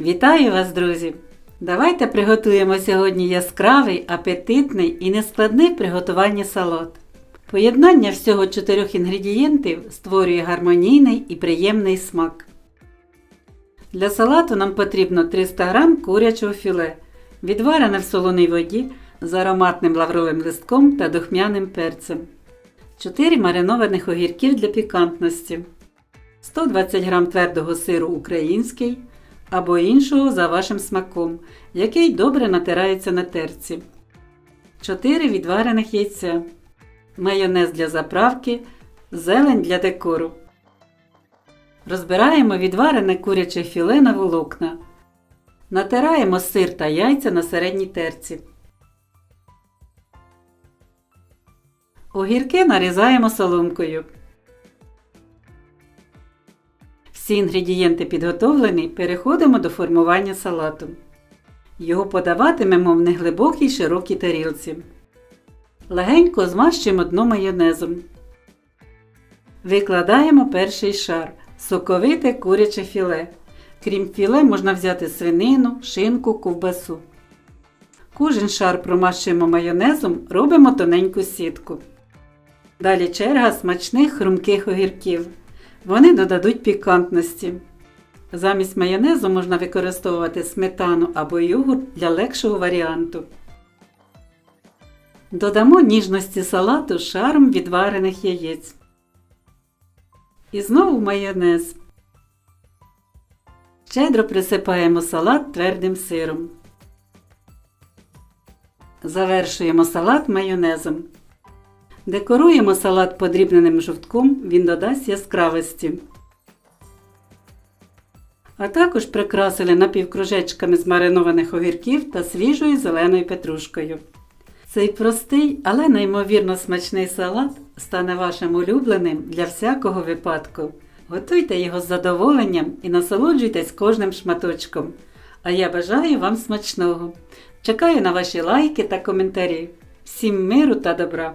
Вітаю вас, друзі! Давайте приготуємо сьогодні яскравий, апетитний і нескладний в приготуванні салат. Поєднання всього чотирьох інгредієнтів створює гармонійний і приємний смак. Для салату нам потрібно 300 г курячого філе, відварене в солоній воді з ароматним лавровим листком та духмяним перцем, 4 маринованих огірків для пікантності, 120 г твердого сиру український або іншого за вашим смаком, який добре натирається на терці, 4 відварених яйця, майонез для заправки, зелень для декору. Розбираємо відварене куряче філе на волокна. Натираємо сир та яйця на середній терці. Огірки нарізаємо соломкою. Всі інгредієнти підготовлені, переходимо до формування салату. Його подаватимемо в неглибокій широкій тарілці. Легенько змащуємо дно майонезом. Викладаємо перший шар соковите куряче філе. Крім філе можна взяти свинину, шинку, ковбасу. Кожен шар промащуємо майонезом, робимо тоненьку сітку. Далі черга смачних хрумких огірків. Вони додадуть пікантності. Замість майонезу можна використовувати сметану або йогурт для легшого варіанту. Додамо ніжності салату шаром відварених яєць. І знову майонез. Щедро присипаємо салат твердим сиром. Завершуємо салат майонезом. Декоруємо салат подрібненим жовтком, він додасть яскравості. А також прикрасили напівкружечками з маринованих огірків та свіжою зеленою петрушкою. Цей простий, але неймовірно смачний салат стане вашим улюбленим для всякого випадку. Готуйте його з задоволенням і насолоджуйтесь кожним шматочком. А я бажаю вам смачного. Чекаю на ваші лайки та коментарі. Всім миру та добра!